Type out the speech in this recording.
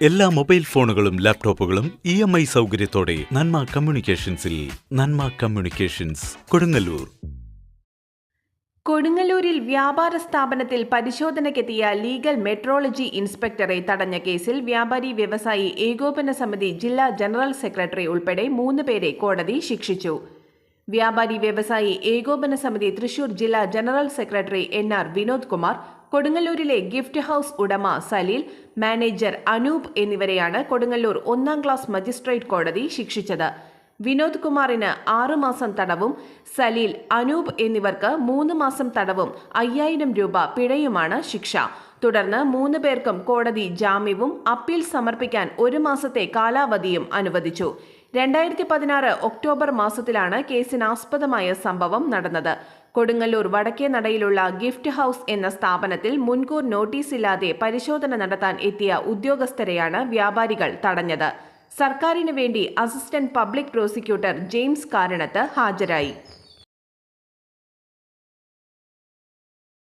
എല്ലാ മൊബൈൽ ഫോണുകളും ലാപ്ടോപ്പുകളും ഇ എം ഐ സൗകര്യത്തോടെ നന്മ കമ്മ്യൂണിക്കേഷൻസിൽ നന്മ കമ്മ്യൂണിക്കേഷൻസ് കൊടുങ്ങല്ലൂർ. കൊടുങ്ങല്ലൂരിൽ വ്യാപാര സ്ഥാപനത്തിൽ പരിശോധനയ്ക്കെത്തിയ ലീഗൽ മെട്രോളജി ഇൻസ്പെക്ടറെ തടഞ്ഞ കേസിൽ വ്യാപാരി വ്യവസായി ഏകോപന സമിതി ജില്ലാ ജനറൽ സെക്രട്ടറി ഉൾപ്പെടെ മൂന്ന് പേരെ കോടതി ശിക്ഷിച്ചു. വ്യാപാരി വ്യവസായി ഏകോപന സമിതി തൃശൂർ ജില്ലാ general secretary N R Vinod Kumar കൊടുങ്ങല്ലൂരിലെ gift house ഉടമ സലീൽ മാനേജർ അനൂപ് എന്നിവരെയാണ് കൊടുങ്ങല്ലൂർ ഒന്നാം ക്ലാസ് മജിസ്ട്രേറ്റ് കോടതി ശിക്ഷിച്ചത്. വിനോദ് കുമാറിന് ആറുമാസം തടവും സലീൽ അനൂപ് എന്നിവർക്ക് മൂന്ന് മാസം തടവും അയ്യായിരം രൂപ പിഴയുമാണ് ശിക്ഷ. തുടർന്ന് മൂന്ന് പേർക്കും കോടതി ജാമ്യവും അപ്പീൽ സമർപ്പിക്കാൻ ഒരു മാസത്തെ കാലാവധിയും അനുവദിച്ചു. രണ്ടായിരത്തി പതിനാറ് ഒക്ടോബർ മാസത്തിലാണ് കേസിനാസ്പദമായ സംഭവം നടന്നത്. കൊടുങ്ങല്ലൂർ വടക്കേ നടയിലുള്ള ഗിഫ്റ്റ് ഹൌസ് എന്ന സ്ഥാപനത്തിൽ മുൻകൂർ നോട്ടീസില്ലാതെ പരിശോധന നടത്താൻ എത്തിയ ഉദ്യോഗസ്ഥരെയാണ് വ്യാപാരികൾ തടഞ്ഞത്. സർക്കാരിന് വേണ്ടി assistant public prosecutor James Karanath ഹാജരായി.